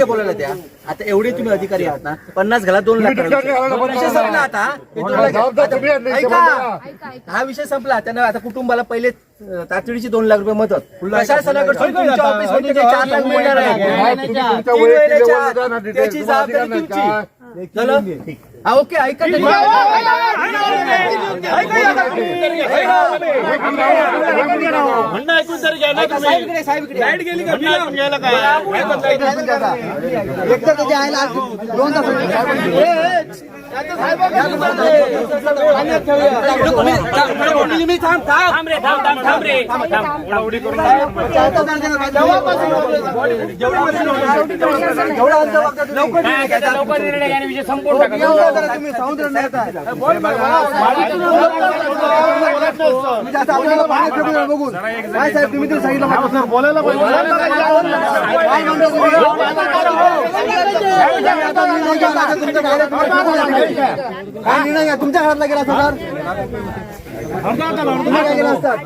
मिनिटं बोलायला द्या. आता एवढे तुम्ही अधिकारी आहात ना पन्नास घाला दोन लाख. विषय संपला आता. हे दोन लाख- आता- ऐका. हा विषय संपला. त्यांना आता कुटुंबाला पहिले अं, तातडीची दोन लाख रुपये मदत. तुमच्या जे चार लाख मिळणार आहे. तुम्ही आपल्याला पाण्यात फेकू नका बघून काय साहेब तुम्ही तरी सांगितलं मला. बोलायला पाहिजे काय म्हणता तुम्ही? निर्णय घ्या. घरात तुम्ही फेकू नका. काय निर्णय घ्या तुमच्या घरातला गेला असता तर तुम्ही काय केलं असतात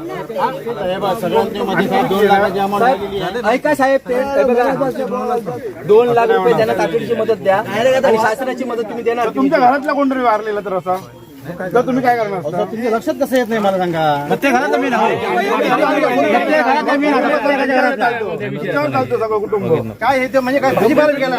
ऐका साहेब ते हे बघा, दोन लाख रुपये त्यांना तातडीची मदत द्या आणि शासनाची मदत तुम्ही देणार की? तुमच्या घरातला कोणतरी वारलेला तर असा तर तुम्ही काय करणार असता तुमच्या लक्षात कसं येत नाही मला सांगा प्रत्येक घरात मी प्रत्येक घरात. प्रत्येकाच्या. त्याच्यावर चालतो सगळं कुटुंब काय हे ते म्हणजे काय भाजीपाला केला